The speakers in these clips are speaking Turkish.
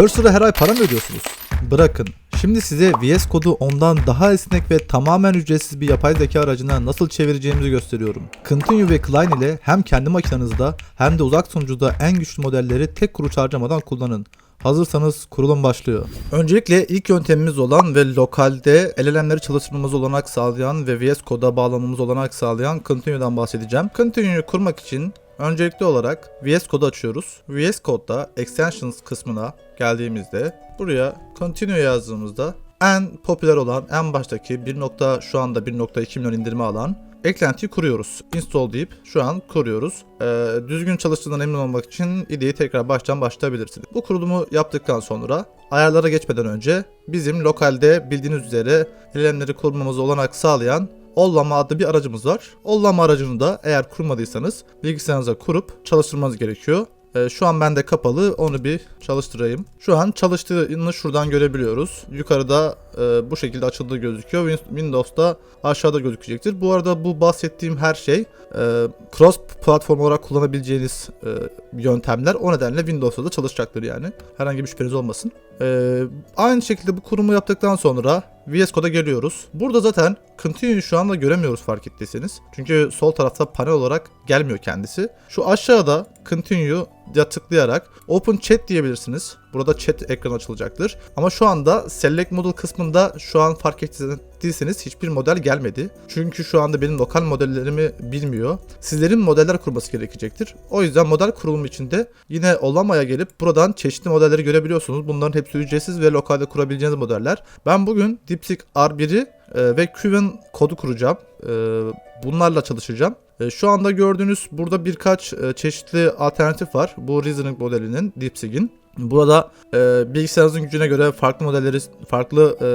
Cursor'a her ay para mı ödüyorsunuz? Bırakın. Şimdi size VS Code'u ondan daha esnek ve tamamen ücretsiz bir yapay zeka aracına nasıl çevireceğimizi gösteriyorum. Continue ve Klein ile hem kendi makinenizde hem de uzak sunucuda en güçlü modelleri tek kuruş harcamadan kullanın. Hazırsanız kurulum başlıyor. Öncelikle ilk yöntemimiz olan ve lokalde LLM'leri çalıştırmamız olanak sağlayan ve VS Code'a bağlamamız olanak sağlayan Continue'dan bahsedeceğim. Continue'yu kurmak için öncelikli olarak VS Code'u açıyoruz. VS Code'da Extensions kısmına geldiğimizde buraya Continue yazdığımızda en popüler olan en baştaki 1. nokta şu anda 1.2 milyon indirme alan eklentiyi kuruyoruz. Install deyip şu an kuruyoruz. Ee, düzgün çalıştığından emin olmak için IDE'yi tekrar baştan başlatabilirsiniz. Bu kurulumu yaptıktan sonra ayarlara geçmeden önce bizim lokalde bildiğiniz üzere LLM'leri kurmamızı olanak sağlayan Ollama adlı bir aracımız var. Ollama aracını da eğer kurmadıysanız bilgisayarınıza kurup çalıştırmanız gerekiyor. Ee, şu an bende kapalı onu bir çalıştırayım. Şu an çalıştığını şuradan görebiliyoruz. Yukarıda e, bu şekilde açıldığı gözüküyor. Win- Windows'da aşağıda gözükecektir. Bu arada bu bahsettiğim her şey e, cross platform olarak kullanabileceğiniz e, yöntemler. O nedenle Windows'ta da çalışacaktır yani. Herhangi bir şüpheniz olmasın. E, aynı şekilde bu kurumu yaptıktan sonra VS Code'a geliyoruz. Burada zaten Continue'yu şu anda göremiyoruz fark ettiyseniz. Çünkü sol tarafta panel olarak gelmiyor kendisi. Şu aşağıda Continue ya tıklayarak Open Chat diyebilirsiniz. Burada chat ekranı açılacaktır. Ama şu anda Select Model kısmında şu an fark ettiyseniz hiçbir model gelmedi. Çünkü şu anda benim lokal modellerimi bilmiyor. Sizlerin modeller kurması gerekecektir. O yüzden model kurulumu içinde yine Olama'ya gelip buradan çeşitli modelleri görebiliyorsunuz. Bunların hepsi ücretsiz ve lokalde kurabileceğiniz modeller. Ben bugün DeepSeek R1'i e, ve Qwen kodu kuracağım. E, bunlarla çalışacağım. E, Şu anda gördüğünüz burada birkaç e, çeşitli alternatif var. Bu Reasoning modelinin, DeepSeek'in. Burada e, bilgisayarınızın gücüne göre farklı modelleri, farklı e,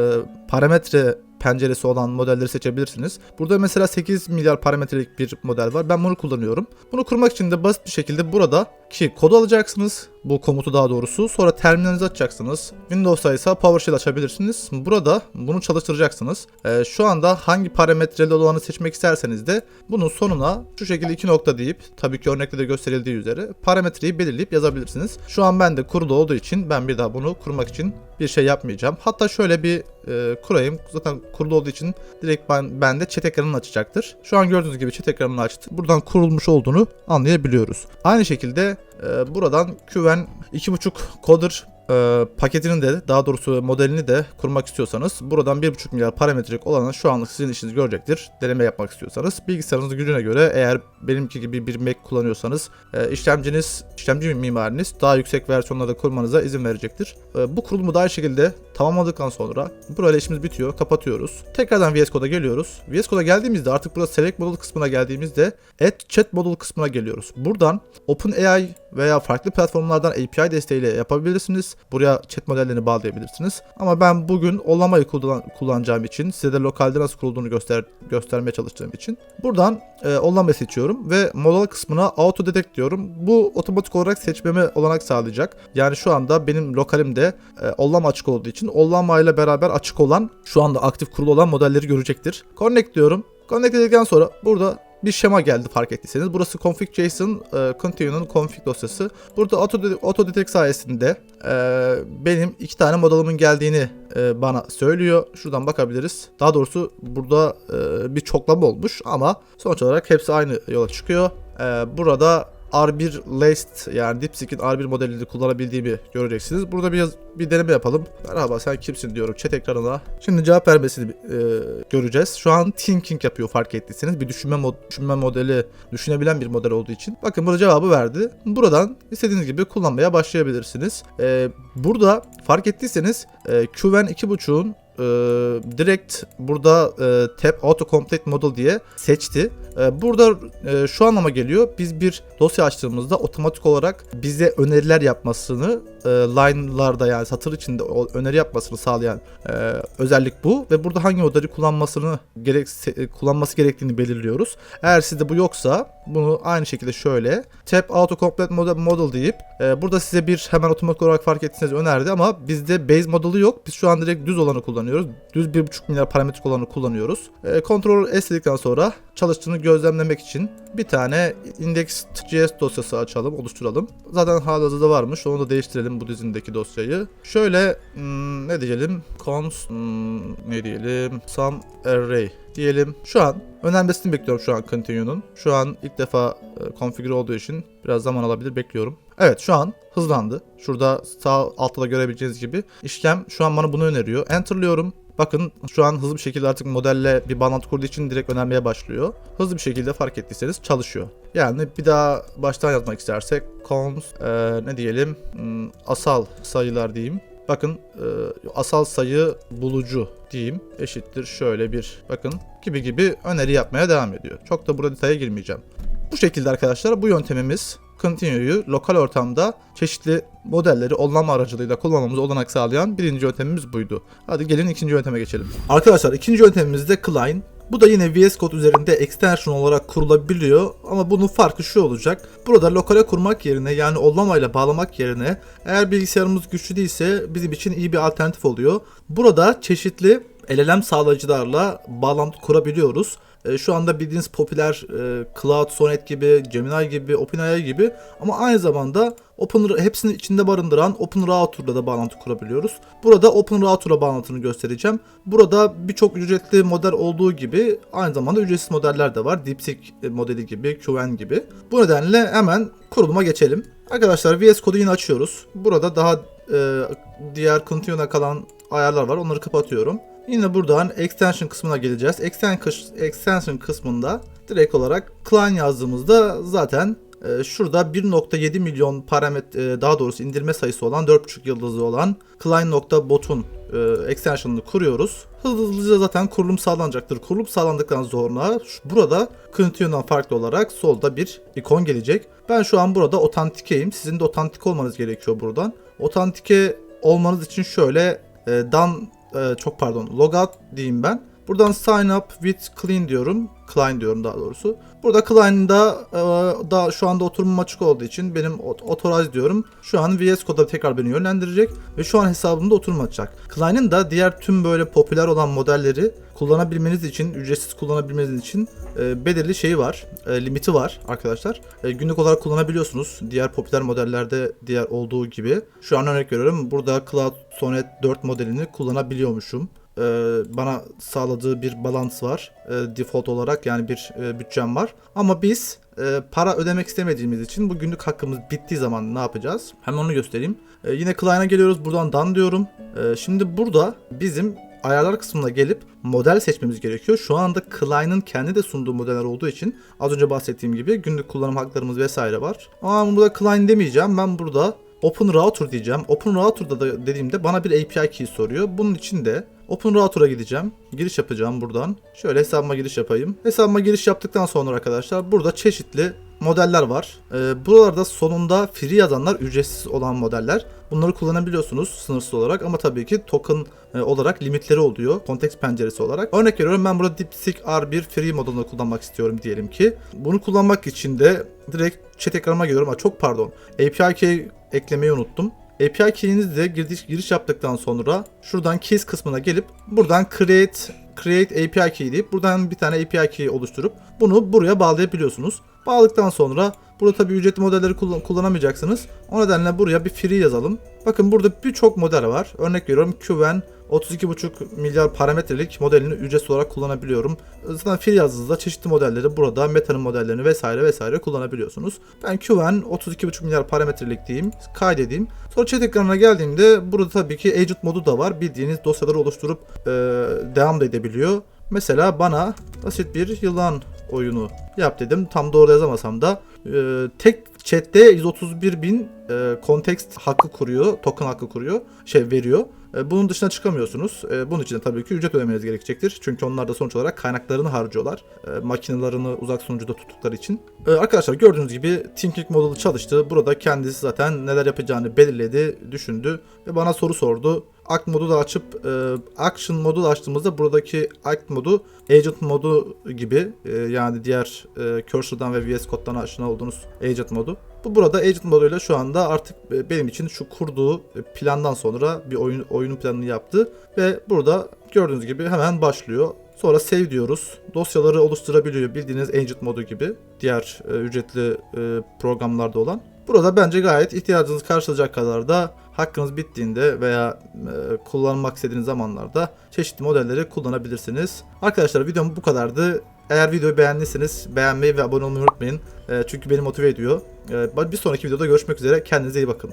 parametre penceresi olan modelleri seçebilirsiniz. Burada mesela 8 milyar parametrelik bir model var. Ben bunu kullanıyorum. Bunu kurmak için de basit bir şekilde burada ki kodu alacaksınız. Bu komutu daha doğrusu. Sonra terminalinizi açacaksınız. Windows'ta ise PowerShell açabilirsiniz. Burada bunu çalıştıracaksınız. Ee, şu anda hangi parametreli olanı seçmek isterseniz de bunun sonuna şu şekilde iki nokta deyip tabii ki örnekte de gösterildiği üzere parametreyi belirleyip yazabilirsiniz. Şu an bende kurulu olduğu için ben bir daha bunu kurmak için bir şey yapmayacağım. Hatta şöyle bir e, kurayım. Zaten kurulu olduğu için direkt ben bende chat ekranını açacaktır. Şu an gördüğünüz gibi chat ekranını açtı. Buradan kurulmuş olduğunu anlayabiliyoruz. Aynı şekilde e, buradan Qwen 2.5 coder e, paketini de daha doğrusu modelini de kurmak istiyorsanız buradan 1.5 milyar parametrelik olanı şu anlık sizin işiniz görecektir. Deneme yapmak istiyorsanız bilgisayarınızın gücüne göre eğer benimki gibi bir Mac kullanıyorsanız e, işlemciniz, işlemci mimariniz daha yüksek versiyonlarda kurmanıza izin verecektir. E, bu kurulumu da aynı şekilde tamamladıktan sonra burayla işimiz bitiyor. Kapatıyoruz. Tekrardan VS Code'a geliyoruz. VS Code'a geldiğimizde artık burada Select Model kısmına geldiğimizde Add Chat Model kısmına geliyoruz. Buradan OpenAI veya farklı platformlardan API desteğiyle yapabilirsiniz. Buraya chat modellerini bağlayabilirsiniz. Ama ben bugün Olama'yı kullan- kullanacağım için size de lokalde nasıl kurulduğunu göster göstermeye çalıştığım için buradan e, Olama'yı seçiyorum ve model kısmına Auto Detect diyorum. Bu otomatik olarak seçmeme olanak sağlayacak. Yani şu anda benim lokalimde e, Ollama açık olduğu için Ollama ile beraber açık olan şu anda aktif kurulu olan modelleri görecektir. Connect diyorum. Connect dedikten sonra burada bir şema geldi fark ettiyseniz. Burası config.json e, continue'nun config dosyası. Burada auto, auto detect sayesinde e, benim iki tane modelimin geldiğini e, bana söylüyor. Şuradan bakabiliriz. Daha doğrusu burada e, bir çoklama olmuş ama sonuç olarak hepsi aynı yola çıkıyor. E, burada R1 Laced yani DeepSeek'in R1 modelini kullanabildiğimi göreceksiniz. Burada bir, bir deneme yapalım. Merhaba sen kimsin diyorum chat ekranına. Şimdi cevap vermesini e, göreceğiz. Şu an thinking yapıyor fark ettiyseniz. Bir düşünme, mod- düşünme modeli, düşünebilen bir model olduğu için. Bakın burada cevabı verdi. Buradan istediğiniz gibi kullanmaya başlayabilirsiniz. E, burada fark ettiyseniz e, Qwen 2.5'un e, direkt burada e, tab auto complete model diye seçti. E, burada e, şu anlama geliyor. Biz bir dosya açtığımızda otomatik olarak bize öneriler yapmasını e, line'larda yani satır içinde o öneri yapmasını sağlayan e, özellik bu ve burada hangi modeli kullanmasını gerek se- kullanması gerektiğini belirliyoruz. Eğer sizde bu yoksa bunu aynı şekilde şöyle tab auto complete model, model deyip e, burada size bir hemen otomatik olarak fark ettiyseniz önerdi ama bizde base modeli yok. Biz şu an direkt düz olanı kullanıyoruz. Düz 1.5 milyar parametrik olanı kullanıyoruz. E, Ctrl S dedikten sonra çalıştığını gözlemlemek için bir tane index.js dosyası açalım, oluşturalım. Zaten halihazırda varmış. Onu da değiştirelim bu dizindeki dosyayı. Şöyle hmm, ne diyelim? cons hmm, ne diyelim? Some array diyelim. Şu an önemlisini bekliyorum şu an continue'nun. Şu an ilk defa e, configure olduğu için biraz zaman alabilir bekliyorum. Evet şu an hızlandı. Şurada sağ altta da görebileceğiniz gibi işlem şu an bana bunu öneriyor. Enter'lıyorum. Bakın şu an hızlı bir şekilde artık modelle bir bağlantı kurduğu için direkt önermeye başlıyor. Hızlı bir şekilde fark ettiyseniz çalışıyor. Yani bir daha baştan yazmak istersek cons e, ne diyelim hmm, asal sayılar diyeyim. Bakın e, asal sayı bulucu diyeyim eşittir şöyle bir bakın gibi gibi öneri yapmaya devam ediyor. Çok da burada detaya girmeyeceğim. Bu şekilde arkadaşlar bu yöntemimiz Continue'yu lokal ortamda çeşitli modelleri online aracılığıyla kullanmamıza olanak sağlayan birinci yöntemimiz buydu. Hadi gelin ikinci yönteme geçelim. Arkadaşlar ikinci yöntemimiz de Klein. Bu da yine VS Code üzerinde extension olarak kurulabiliyor ama bunun farkı şu olacak. Burada lokale kurmak yerine yani ile bağlamak yerine eğer bilgisayarımız güçlü değilse bizim için iyi bir alternatif oluyor. Burada çeşitli LLM sağlayıcılarla bağlantı kurabiliyoruz. E, Şu anda bildiğiniz popüler e, Cloud Sonnet gibi, Gemini gibi, OpenAI gibi ama aynı zamanda Open hepsini içinde barındıran Open Router'la da bağlantı kurabiliyoruz. Burada Open Router'la bağlantını göstereceğim. Burada birçok ücretli model olduğu gibi aynı zamanda ücretsiz modeller de var. DeepSeek modeli gibi, QN gibi. Bu nedenle hemen kuruluma geçelim. Arkadaşlar VS Code'u yine açıyoruz. Burada daha e, diğer Continue'da kalan ayarlar var. Onları kapatıyorum. Yine buradan extension kısmına geleceğiz. Extension, kısmında direkt olarak client yazdığımızda zaten e, şurada 1.7 milyon parametre daha doğrusu indirme sayısı olan 4.5 yıldızlı olan client.bot'un e, extension'ını kuruyoruz. Hızlı hızlıca zaten kurulum sağlanacaktır. Kurulum sağlandıktan sonra burada Continue'dan farklı olarak solda bir ikon gelecek. Ben şu an burada otantikeyim. Sizin de otantik olmanız gerekiyor buradan. Otantike olmanız için şöyle e, dan e, çok pardon logout diyeyim ben. Buradan sign up with clean diyorum. Client diyorum daha doğrusu. Burada Client'da e, da şu anda oturumum açık olduğu için benim authorize diyorum. Şu an VS Code'a tekrar beni yönlendirecek ve şu an hesabımda oturum açacak. Client'ın da diğer tüm böyle popüler olan modelleri kullanabilmeniz için, ücretsiz kullanabilmeniz için e, belirli şeyi var, e, limiti var arkadaşlar. E, günlük olarak kullanabiliyorsunuz. Diğer popüler modellerde diğer olduğu gibi. Şu an örnek veriyorum. Burada Cloud Sonnet 4 modelini kullanabiliyormuşum e, bana sağladığı bir balans var e, default olarak yani bir e, bütçem var. Ama biz e, para ödemek istemediğimiz için bu günlük hakkımız bittiği zaman ne yapacağız? Hemen onu göstereyim. E, yine Client'a geliyoruz. Buradan done diyorum. E, şimdi burada bizim ayarlar kısmına gelip model seçmemiz gerekiyor. Şu anda Client'ın kendi de sunduğu modeller olduğu için az önce bahsettiğim gibi günlük kullanım haklarımız vesaire var. Ama burada Client demeyeceğim. Ben burada Open Router diyeceğim. Open Router'da da dediğimde bana bir API key soruyor. Bunun için de Open Router'a gideceğim. Giriş yapacağım buradan. Şöyle hesabıma giriş yapayım. Hesabıma giriş yaptıktan sonra arkadaşlar burada çeşitli modeller var. Ee, buralarda sonunda free yazanlar ücretsiz olan modeller. Bunları kullanabiliyorsunuz sınırsız olarak ama tabii ki token e, olarak limitleri oluyor. Konteks penceresi olarak. Örnek veriyorum ben burada DeepSeek R1 free modelini kullanmak istiyorum diyelim ki. Bunu kullanmak için de direkt chat ekranıma geliyorum. Aa, çok pardon. API key eklemeyi unuttum. API key'inizi de giriş, giriş yaptıktan sonra şuradan keys kısmına gelip buradan create create API key deyip buradan bir tane API key oluşturup bunu buraya bağlayabiliyorsunuz. Bağladıktan sonra burada tabi ücretli modelleri kullan- kullanamayacaksınız. O nedenle buraya bir free yazalım. Bakın burada birçok model var. Örnek veriyorum QN 32,5 milyar parametrelik modelini ücretsiz olarak kullanabiliyorum. Zaten free yazdığınızda çeşitli modelleri burada Meta'nın modellerini vesaire vesaire kullanabiliyorsunuz. Ben QN 32,5 milyar parametrelik diyeyim, kaydedeyim. Sonra chat ekranına geldiğimde burada tabii ki agent modu da var. Bildiğiniz dosyaları oluşturup e, devam da edebiliyor. Mesela bana basit bir yılan oyunu yap dedim. Tam doğru yazamasam da e, tek chatte 131 bin e, kontekst hakkı kuruyor, token hakkı kuruyor, şey veriyor. E, bunun dışına çıkamıyorsunuz. E, bunun için de tabii ki ücret ödemeniz gerekecektir. Çünkü onlar da sonuç olarak kaynaklarını harcıyorlar. E, makinelerini uzak sunucuda tuttukları için. Arkadaşlar gördüğünüz gibi Thinking modeli çalıştı. Burada kendisi zaten neler yapacağını belirledi, düşündü ve bana soru sordu. Act modu da açıp e, Action modu da açtığımızda buradaki Act modu Agent modu gibi e, yani diğer e, Cursor'dan ve VS Code'dan aşina olduğunuz Agent modu. Bu burada Agent moduyla şu anda artık e, benim için şu kurduğu plandan sonra bir oyun oyunun planını yaptı ve burada gördüğünüz gibi hemen başlıyor. Sonra save diyoruz. Dosyaları oluşturabiliyor bildiğiniz Agent modu gibi diğer e, ücretli e, programlarda olan. Burada bence gayet ihtiyacınızı karşılayacak kadar da hakkınız bittiğinde veya e, kullanmak istediğiniz zamanlarda çeşitli modelleri kullanabilirsiniz. Arkadaşlar videom bu kadardı. Eğer videoyu beğendiyseniz beğenmeyi ve abone olmayı unutmayın. E, çünkü beni motive ediyor. E, bir sonraki videoda görüşmek üzere. Kendinize iyi bakın.